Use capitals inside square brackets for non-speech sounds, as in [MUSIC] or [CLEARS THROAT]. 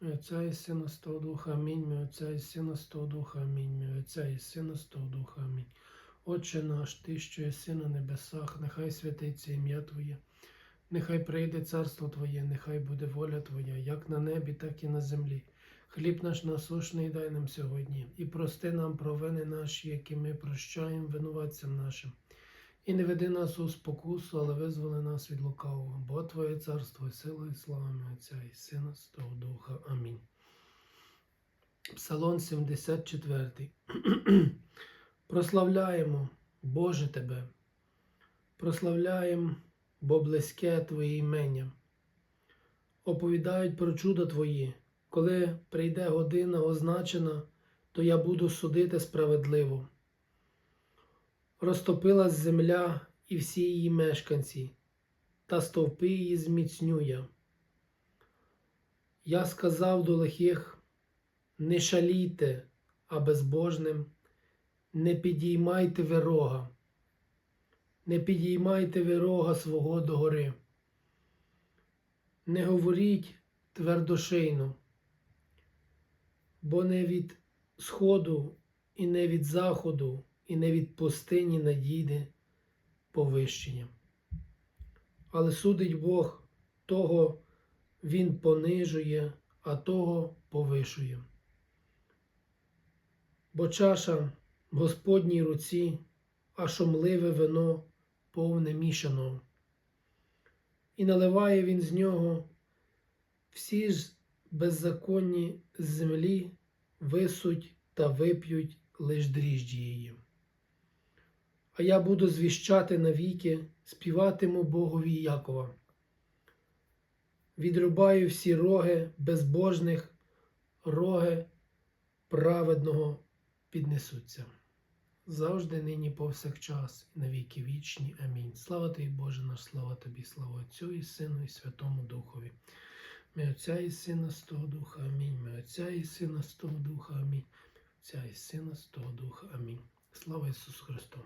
Отця і Сина Святого Духа, амінь. Отця і Сина Святого Духа, амінь. Отця і Сина Святого Духа, амінь. Отче наш, Ти, що єси на небесах, нехай святиться ім'я Твоє, нехай прийде царство Твоє, нехай буде воля Твоя, як на небі, так і на землі. Хліб наш насушний дай нам сьогодні, і прости нам провини наші, які ми прощаємо винуватцям нашим. І не веди нас у спокусу, але визволи нас від лукавого, бо Твоє царство і сила, і слава Отця і Сина Святого Духа. Амінь. Псалом 74. [CLEARS THROAT] Прославляємо, Боже Тебе, прославляємо, бо близьке Твоє імення. Оповідають про чудо Твої. Коли прийде година означена, то я буду судити справедливо. Розтопилась земля і всі її мешканці, та стовпи її зміцню я. Я сказав до лихих, не шалійте, а безбожним, не підіймайте ви рога, не підіймайте ви рога свого догори. Не говоріть твердошийно, бо не від сходу і не від заходу, і не від пустині надійде повищення. Але судить Бог, того Він понижує, а того повишує. Бо чаша в Господній руці, а шумливе вино повне мішано. І наливає він з нього всі ж беззаконні землі висуть та вип'ють лиш дріжджі її. А я буду звіщати навіки, співатиму Богові Якова. Відрубаю всі роги безбожних, роги праведного піднесуться. Завжди нині повсякчас і навіки вічні. Амінь. Слава тобі, Боже наш, слава тобі, слава Отцю і Сину, і Святому Духові. Ми Отця і Сина з того Духа, Амінь. Ми Отця і Сина з того Духа, Амінь. Отця і Сина з того Духа, Амінь. Слава Ісусу Христу!